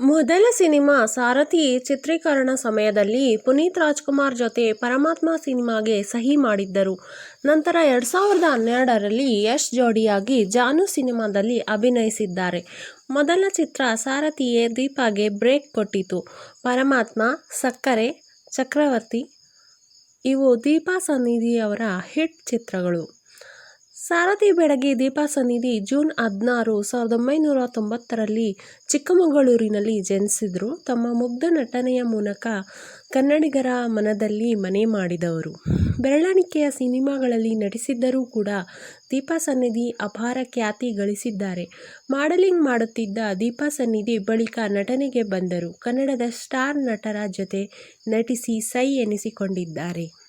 ಮೊದಲ ಸಿನಿಮಾ ಸಾರಥಿ ಚಿತ್ರೀಕರಣ ಸಮಯದಲ್ಲಿ ಪುನೀತ್ ರಾಜ್ಕುಮಾರ್ ಜೊತೆ ಪರಮಾತ್ಮ ಸಿನಿಮಾಗೆ ಸಹಿ ಮಾಡಿದ್ದರು. ನಂತರ ಎರಡು ಸಾವಿರದ ಹನ್ನೆರಡರಲ್ಲಿ ಯಶ್ ಜೋಡಿಯಾಗಿ ಜಾನು ಸಿನಿಮಾದಲ್ಲಿ ಅಭಿನಯಿಸಿದ್ದಾರೆ. ಮೊದಲ ಚಿತ್ರ ಸಾರಥಿಯೇ ದೀಪಾಗೆ ಬ್ರೇಕ್ ಕೊಟ್ಟಿತು. ಪರಮಾತ್ಮ, ಸಕ್ಕರೆ, ಚಕ್ರವರ್ತಿ ಇವು ದೀಪಾ ಸನ್ನಿಧಿಯವರ ಹಿಟ್ ಚಿತ್ರಗಳು. ಸಾರಥಿ ಬೆಡಗಿ ದೀಪಾ ಸನ್ನಿಧಿ ಜೂನ್ ಹದಿನಾರು, ಸಾವಿರದ ಒಂಬೈನೂರ ತೊಂಬತ್ತರಲ್ಲಿ ಚಿಕ್ಕಮಗಳೂರಿನಲ್ಲಿ ಜನಿಸಿದರು ತಮ್ಮ ಮುಗ್ಧ ನಟನೆಯ ಮೂಲಕ ಕನ್ನಡಿಗರ ಮನದಲ್ಲಿ ಮನೆ ಮಾಡಿದವರು. ಬೆರಳಣಿಕೆಯ ಸಿನಿಮಾಗಳಲ್ಲಿ ನಟಿಸಿದ್ದರೂ ಕೂಡ ದೀಪಾ ಸನ್ನಿಧಿ ಅಪಾರ ಖ್ಯಾತಿ ಗಳಿಸಿದ್ದಾರೆ. ಮಾಡೆಲಿಂಗ್ ಮಾಡುತ್ತಿದ್ದ ದೀಪಾ ಸನ್ನಿಧಿ ಬಳಿಕ ನಟನೆಗೆ ಬಂದರು. ಕನ್ನಡದ ಸ್ಟಾರ್ ನಟರ ಜೊತೆ ನಟಿಸಿ ಸೈ ಎನಿಸಿಕೊಂಡಿದ್ದಾರೆ.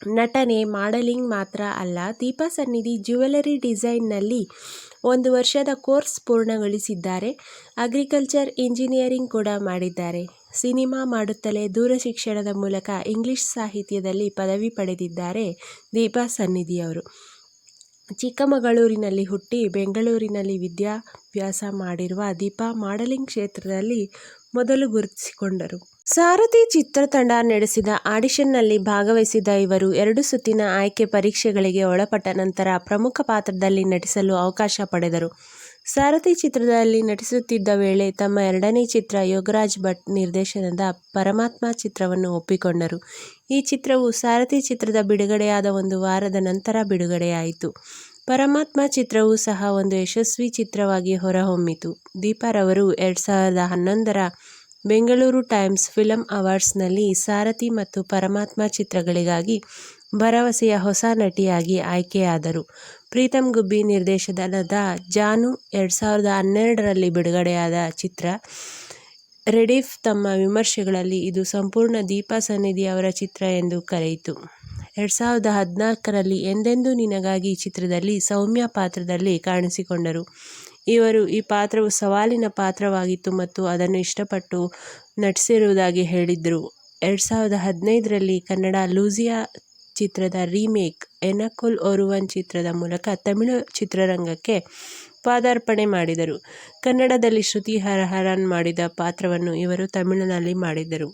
ನಟನೆ, ಮಾಡೆಲಿಂಗ್ ಮಾತ್ರ ಅಲ್ಲ ದೀಪಾ ಸನ್ನಿಧಿ ಜ್ಯುವೆಲರಿ ಡಿಸೈನ್ನಲ್ಲಿ ಒಂದು ವರ್ಷದ ಕೋರ್ಸ್ ಪೂರ್ಣಗೊಳಿಸಿದ್ದಾರೆ. ಅಗ್ರಿಕಲ್ಚರ್ ಇಂಜಿನಿಯರಿಂಗ್ ಕೂಡ ಮಾಡಿದ್ದಾರೆ. ಸಿನಿಮಾ ಮಾಡುತ್ತಲೇ ದೂರಶಿಕ್ಷಣದ ಮೂಲಕ ಇಂಗ್ಲಿಷ್ ಸಾಹಿತ್ಯದಲ್ಲಿ ಪದವಿ ಪಡೆದಿದ್ದಾರೆ ದೀಪಾ ಸನ್ನಿಧಿಯವರು. ಚಿಕ್ಕಮಗಳೂರಿನಲ್ಲಿ ಹುಟ್ಟಿ ಬೆಂಗಳೂರಿನಲ್ಲಿ ವಿದ್ಯಾಭ್ಯಾಸ ಮಾಡಿರುವ ದೀಪಾ ಮಾಡೆಲಿಂಗ್ ಕ್ಷೇತ್ರದಲ್ಲಿ ಮೊದಲು ಗುರುತಿಸಿಕೊಂಡರು. ಸಾರಥಿ ಚಿತ್ರತಂಡ ನಡೆಸಿದ ಆಡಿಷನ್ನಲ್ಲಿ ಭಾಗವಹಿಸಿದ ಇವರು ಎರಡು ಸುತ್ತಿನ ಆಯ್ಕೆ ಪರೀಕ್ಷೆಗಳಿಗೆ ಒಳಪಟ್ಟ ನಂತರ ಪ್ರಮುಖ ಪಾತ್ರದಲ್ಲಿ ನಟಿಸಲು ಅವಕಾಶ ಪಡೆದರು. ಸಾರಥಿ ಚಿತ್ರದಲ್ಲಿ ನಟಿಸುತ್ತಿದ್ದ ವೇಳೆ ತಮ್ಮ ಎರಡನೇ ಚಿತ್ರ ಯೋಗರಾಜ್ ಭಟ್ ನಿರ್ದೇಶನದ ಪರಮಾತ್ಮ ಚಿತ್ರವನ್ನು ಒಪ್ಪಿಕೊಂಡರು. ಈ ಚಿತ್ರವು ಸಾರಥಿ ಚಿತ್ರದ ಬಿಡುಗಡೆಯಾದ ಒಂದು ವಾರದ ನಂತರ ಬಿಡುಗಡೆಯಾಯಿತು. ಪರಮಾತ್ಮ ಚಿತ್ರವೂ ಸಹ ಒಂದು ಯಶಸ್ವಿ ಚಿತ್ರವಾಗಿ ಹೊರಹೊಮ್ಮಿತು. ದೀಪಾರವರು ಎರಡು ಸಾವಿರದ ಹನ್ನೊಂದರ ಬೆಂಗಳೂರು ಟೈಮ್ಸ್ ಫಿಲಂ ಅವಾರ್ಡ್ಸ್ನಲ್ಲಿ ಸಾರಥಿ ಮತ್ತು ಪರಮಾತ್ಮ ಚಿತ್ರಗಳಿಗಾಗಿ ಭರವಸೆಯ ಹೊಸ ನಟಿಯಾಗಿ ಆಯ್ಕೆಯಾದರು. ಪ್ರೀತಮ್ ಗುಬ್ಬಿ ನಿರ್ದೇಶನದ ಜಾನು ಎರಡು ಸಾವಿರದ ಹನ್ನೆರಡರಲ್ಲಿ ಬಿಡುಗಡೆಯಾದ ಚಿತ್ರ. ರೆಡಿಫ್ ತಮ್ಮ ವಿಮರ್ಶೆಗಳಲ್ಲಿ ಇದು ಸಂಪೂರ್ಣ ದೀಪಾ ಸನ್ನಿಧಿ ಅವರ ಚಿತ್ರ ಎಂದು ಕರೆಯಿತು. ಎರಡು ಸಾವಿರದ ಹದಿನಾಲ್ಕರಲ್ಲಿ ಎಂದೆಂದೂ ನಿನಗಾಗಿ ಚಿತ್ರದಲ್ಲಿ ಸೌಮ್ಯ ಪಾತ್ರದಲ್ಲಿ ಕಾಣಿಸಿಕೊಂಡರು. ಇವರು ಈ ಪಾತ್ರವು ಸವಾಲಿನ ಪಾತ್ರವಾಗಿತ್ತು ಮತ್ತು ಅದನ್ನು ಇಷ್ಟಪಟ್ಟು ನಟಿಸಿರುವುದಾಗಿ ಹೇಳಿದರು ಎರಡು ಸಾವಿರದ ಹದಿನೈದರಲ್ಲಿ ಕನ್ನಡ ಲೂಸಿಯಾ ಚಿತ್ರದ ರೀಮೇಕ್, ಎನಕುಲ್ ಒರುವನ್ ಚಿತ್ರದ ಮೂಲಕ ತಮಿಳು ಚಿತ್ರರಂಗಕ್ಕೆ ಪಾದಾರ್ಪಣೆ ಮಾಡಿದರು. ಕನ್ನಡದಲ್ಲಿ ಶ್ರುತಿ ಹರಹರನ್ ಮಾಡಿದ ಪಾತ್ರವನ್ನು ಇವರು ತಮಿಳಿನಲ್ಲಿ ಮಾಡಿದರು.